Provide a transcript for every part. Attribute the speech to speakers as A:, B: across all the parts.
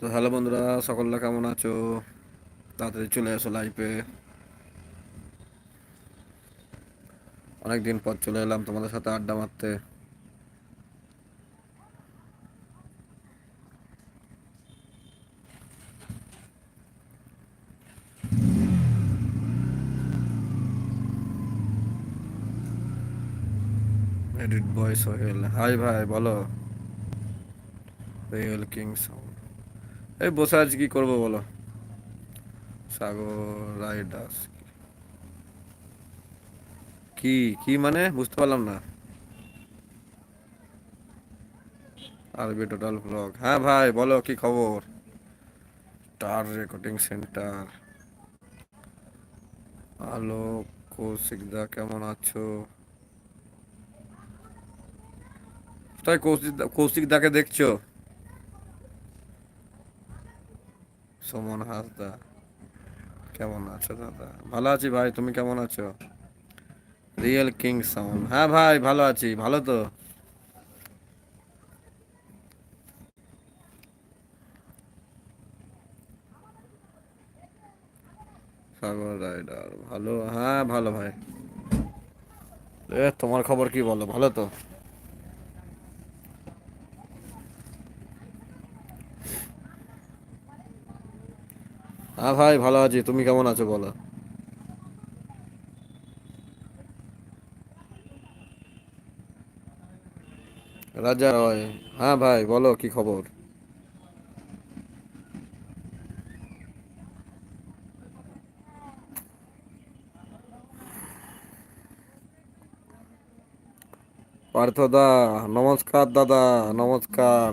A: তো হ্যালো বন্ধুরা সকলরা কেমন আছো? তাড়াতাড়ি চলে এসো লাইফে অনেক দিন পর চলে এলাম তোমাদের সাথে আড্ডা মারতে। এডিট হাই ভাই, বলো। সোহেল কিং সাউন্ড এই বসে আছি, কি করব বলো? সাগর রাইডার্স কি কি মানে? বুঝতে পারলাম না। আরবি টোটাল ব্লগ। হ্যাঁ ভাই, বলো কি খবর? Star recording centre. আলোক কৌশিকদা কেমন আছো? তাই কৌশিক কৌশিক দাকে দেখছ? সুমন হাসদা, কেমন আছো দাদা? ভালো আছি ভাই, তুমি কেমন আছো? Real king sound. হ্যাঁ ভাই, ভালো আছি, ভালো তো। সাগর রাইডার, ভালো হ্যাঁ ভালো ভাই। এ, তোমার খবর কি বলো? ভালো তো? হ্যাঁ ভাই, ভালো আছি। তুমি কেমন আছো বলো? রাজা রয়। হ্যাঁ ভাই, বলো কি খবর? পার্থদা, নমস্কার দাদা, নমস্কার।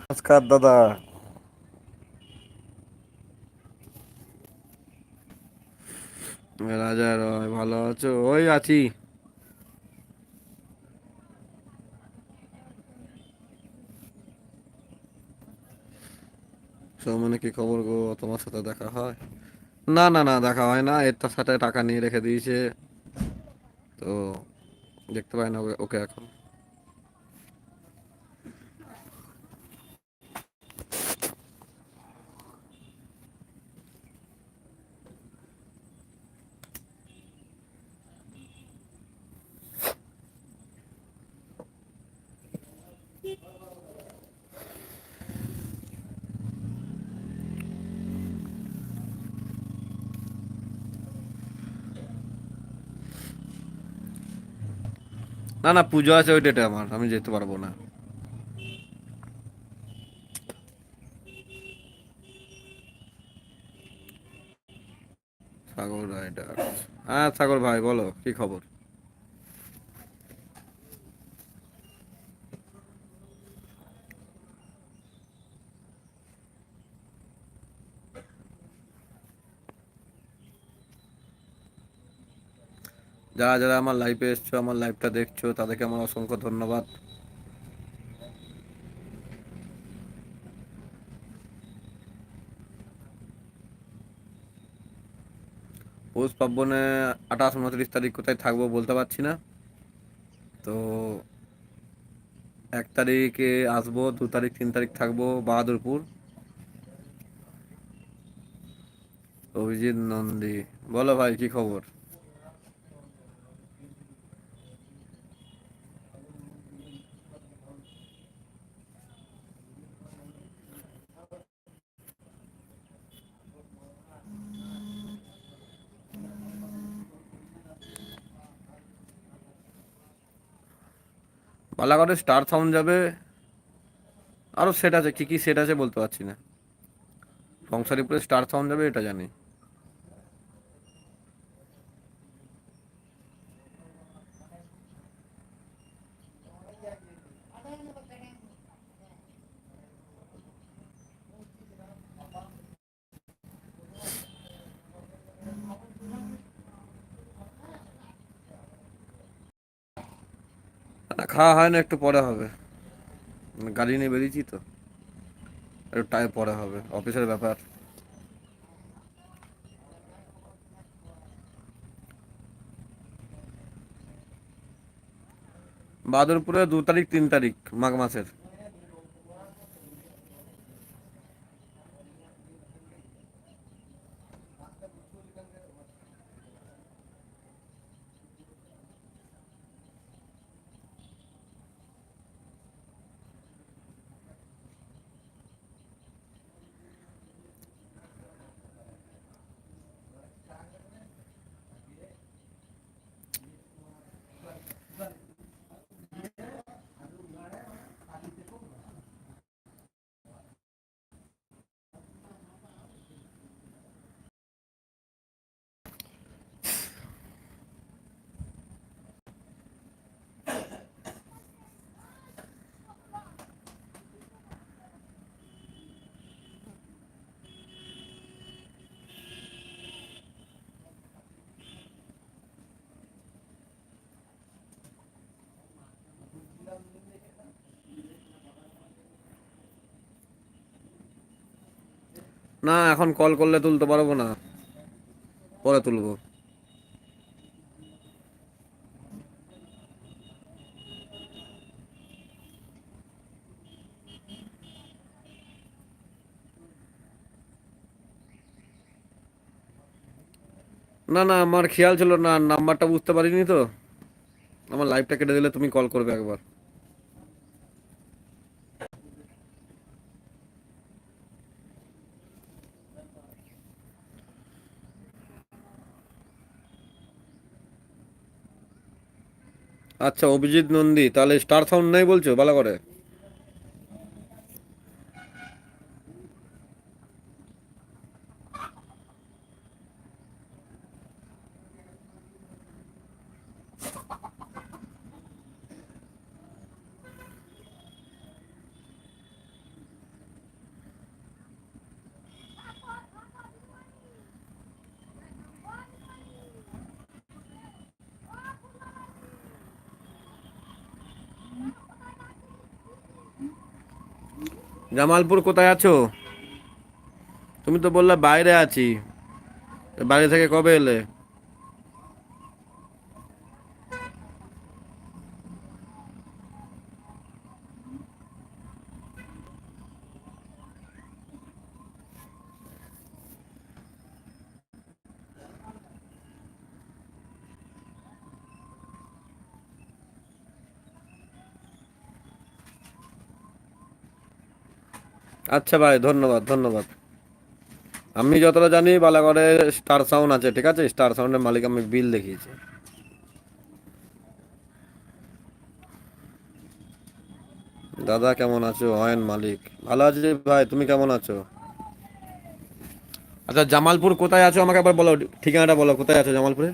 A: নমস্কার দাদা রাজা রয় ভালো আছো ওই আছি। সৌমনে কি খবর গো? তোমার সাথে দেখা হয়? না না না, দেখা হয় না। এর তার সাথে টাকা নিয়ে রেখে দিয়েছে। তো, দেখতে পাই না ওকে এখন। না না, পুজো আছে ওই ডেটে আমার, আমি যেতে পারব না। সাগর রাইডার হ্যাঁ সাগর ভাই, বলো, কি খবর? যারা যারা আমার লাইভে এসছো, আমার লাইভটা দেখছ, তাদেরকে আমার অসংখ্য ধন্যবাদ। পৌষ পার্বণে আঠাশ, উনত্রিশ তারিখ কোথায় থাকব বলতে পারছি না। তো এক তারিখে আসব, দু তারিখ, তিন তারিখ থাকব বাহাদুরপুর। অভিজিৎ নন্দী, বলো ভাই, কি খবর? বালাঘাটে স্টার সাউন্ড যাবে। আরও সেট আছে, কী কী সেট আছে বলতে পারছি না। সংসারীপুরে স্টার সাউন্ড যাবে, এটা জানি। খাওয়া হয় না, একটু পরে হবে। গাড়ি নিয়ে বেরিয়েছি তো। একটু টাইম পরে হবে, অফিসের ব্যাপার। বাদরপুরে দু তারিখ, তিন তারিখ, মাঘ মাসের। না, এখন কল করলে তুলতে পারব না। পরে তুলবো। না না, আমার খেয়াল ছিল না নাম্বারটা বুঝতে পারিনি তো। আমার লাইভটা কেটে দিলে তুমি কল করবে একবার। আচ্ছা অভিজিৎ নন্দী তাহলে স্টার সাউন্ড নাই বলছো? ভালো করে। জামালপুর কোথায় আছো? তুমি তো বললে বাইরে আছি। বাইরে থেকে কবে এলে? আচ্ছা ভাই, ধন্যবাদ ধন্যবাদ। আমি যতটা জানি বালাগড়ে স্টার সাউন্ড আছে, ঠিক আছে? স্টার সাউন্ডের মালিক আমি বিল দেখিয়েছি। দাদা, কেমন আছো? অয়ন মালিক। ভালো আছি ভাই, তুমি কেমন আছো? আচ্ছা জামালপুর কোথায় আছো? আমাকে একবার বলো, ঠিকানাটা বলো, কোথায় আছো জামালপুরে?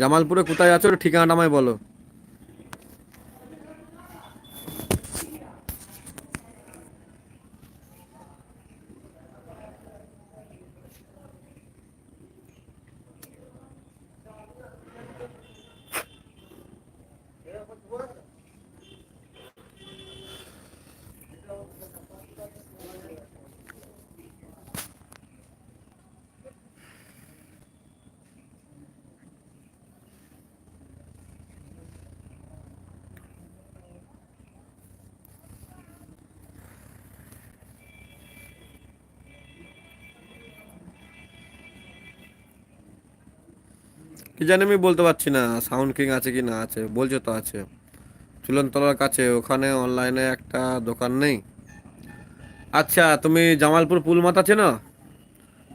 A: জামালপুরে কোথায় আছো? ঠিকানাটা আমায় বলো। কি জানি আমি বলতে পারছি না সাউন্ড কিং আছে কি না আছে, বলছো তো আছে। চুলনতলার কাছে, ওখানে অনলাইনে একটা দোকান নেই। আচ্ছা তুমি জামালপুর পুলমাথা চেনো?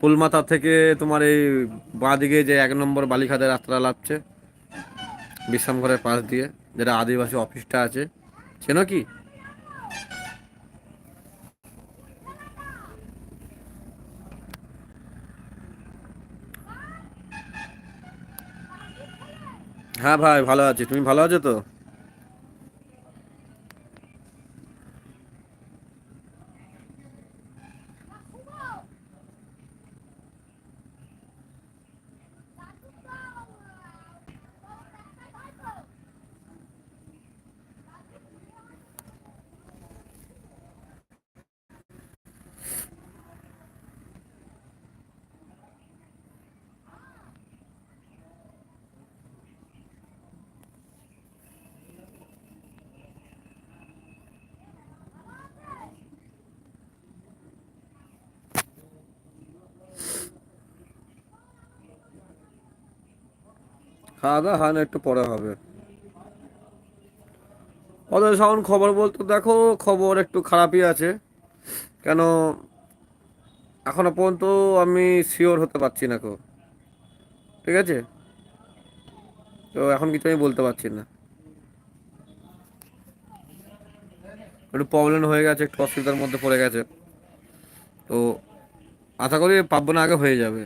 A: পুলমাথা থেকে তোমার এই বাঁ দিকে যে এক নম্বর বালিখাদের রাস্তা লাভছে বিশ্রামঘরের পাশ দিয়ে, যেটা আদিবাসী অফিসটা আছে। চেনো কি? হ্যাঁ ভাই ভালো আছি। তুমি ভালো আছো তো? খাওয়া দাওয়া হয়, না, একটু পরে হবে। ওদের সাউন্ড খবর বলতে, দেখো, খবর একটু খারাপই আছে। কেন, এখনও পর্যন্ত আমি শিওর হতে পারছি না কো ঠিক আছে? তো এখন কিছু আমি বলতে পারছি না। একটু প্রবলেম হয়ে গেছে, একটু অসুবিধার মধ্যে পড়ে গেছে। তো আশা করি পাবো না আগে হয়ে যাবে।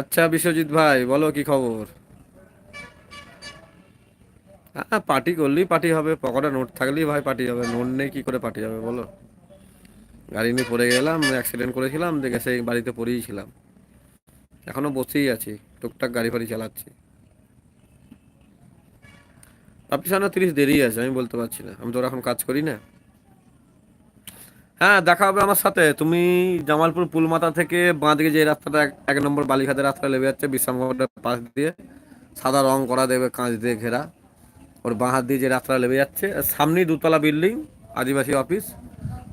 A: আচ্ছা বিশ্বজিৎ ভাই, বলো কি খবর? হ্যাঁ পার্টি করলেই পার্টি হবে, পকেটে নোট থাকলেই ভাই পার্টি হবে, নোট নেই, কি করে পার্টি হবে, বলো? গাড়ি নিয়ে পড়ে গেলাম অ্যাক্সিডেন্ট করেছিলাম, দেখে সেই বাড়িতে পড়েই ছিলাম। এখনও বসেই আছি, টুকটাক গাড়ি ফাড়ি চালাচ্ছি। আপনি সামনে তিরিশ দেরি আছে, আমি বলতে পারছি না, আমি তো এখন কাজ করি না। হ্যাঁ দেখা হবে আমার সাথে। তুমি জামালপুর পুলমাথা থেকে বাঁ দিকে যে রাস্তাটা, এক- নম্বর বালিঘাটের রাস্তা লেবে যাচ্ছে বিশ্রামঘাটের পাশ দিয়ে। সাদা রং করা দেবে, কাঁচ দিয়ে ঘেরা। ওর বাঁ হাত দিয়ে যে রাস্তাটা লেবে যাচ্ছে, সামনেই দুতলা বিল্ডিং, আদিবাসী অফিস।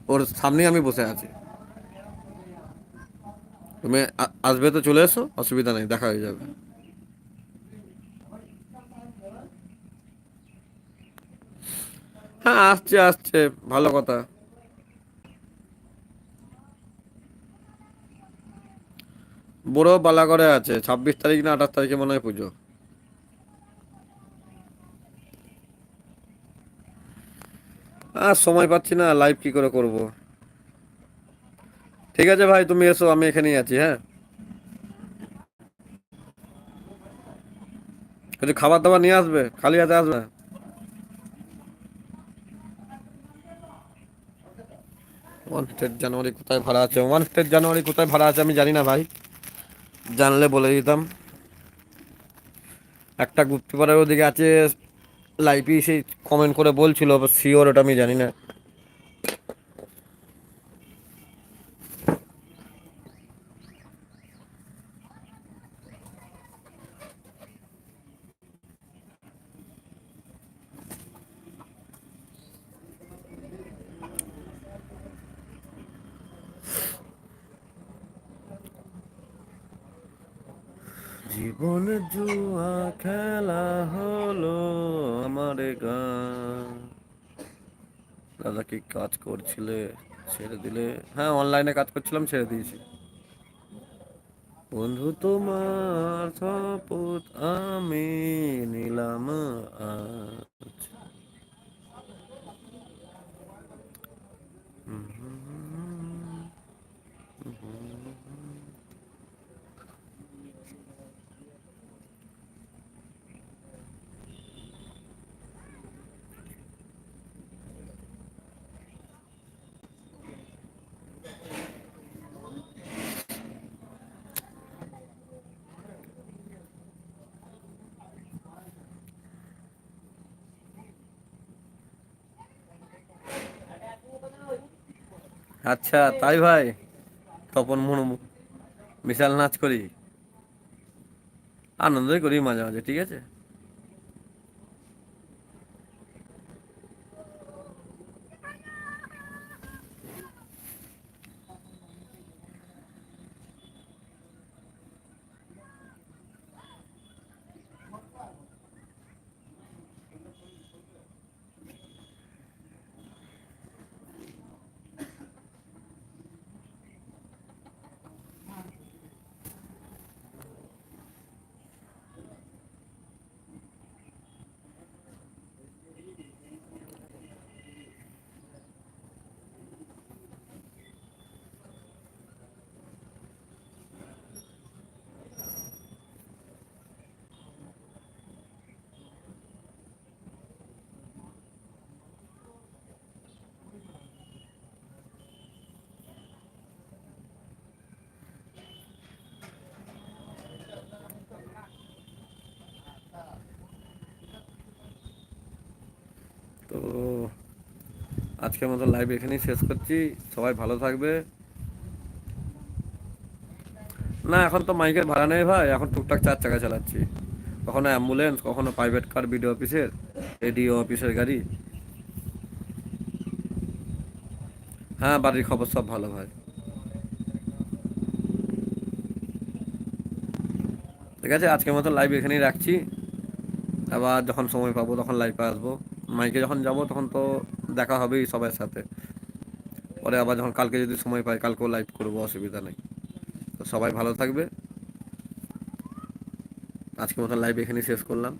A: ওর সামনেই আমি বসে আছি। তুমি আসবে তো চলে এসো, অসুবিধা নেই, দেখা হয়ে যাবে। হ্যাঁ আসছে আসছে, ভালো কথা। বড় বালাগড়ে আছে, ছাব্বিশ তারিখ না আঠাশ তারিখে মনে হয় পুজো। আর সময় পাচ্ছি না লাইভ কি করে করব? ঠিক আছে ভাই, তুমি এসো, আমি এখানেই আছি হ্যাঁ? কিছু খাবার দাবার নিয়ে আসবে? খালি হাতে আসবে? ওয়ান স্টেট জানুয়ারি কোথায় ভাড়া আছে? ওয়ান স্টেট জানুয়ারি কোথায় ভাড়া আছে আমি জানি না ভাই। জানলে বলে দিতাম। একটা গুপ্তিপাড়ার ওদিকে আছে লাইপি সেই কমেন্ট করে বলছিল শিওর ওটা আমি জানি না। জীবন জুয়া খেলা হলো আমার গান। দাদা কি কাজ করছিলে? ছেড়ে দিলে? হ্যাঁ অনলাইনে কাজ করছিলাম, ছেড়ে দিয়েছি। বন্ধু, তোমার শপথ আমি নিলাম আজ। আচ্ছা তাই ভাই। তপন মন বিশাল নাচ করি। আনন্দই করি মাঝে মাঝে ঠিক আছে? তো আজকের মতো লাইভ এখানেই শেষ করছি। সবাই ভালো থাকবে। না, এখন তো মাইকের ভাড়া নেই ভাই। এখন টুকটাক চার চাকা চালাচ্ছি। কখনো অ্যাম্বুলেন্স কখনো প্রাইভেট কার বিডিও অফিসের এডিও অফিসের গাড়ি। হ্যাঁ বাড়ির খবর সব ভালো ভাই। ঠিক আছে, আজকের মতো লাইভ এখানেই রাখছি। আবার যখন সময় পাবো তখন লাইভে আসব। মাইকে যখন যাব, তখন তো দেখা হবেই সবার সাথে। পরে আবার যখন কালকে যদি সময় পাই, কালকেও লাইভ করব, অসুবিধা নেই। তো সবাই ভালো থাকবে। আজকে মতো লাইভ এখানেই শেষ করলাম।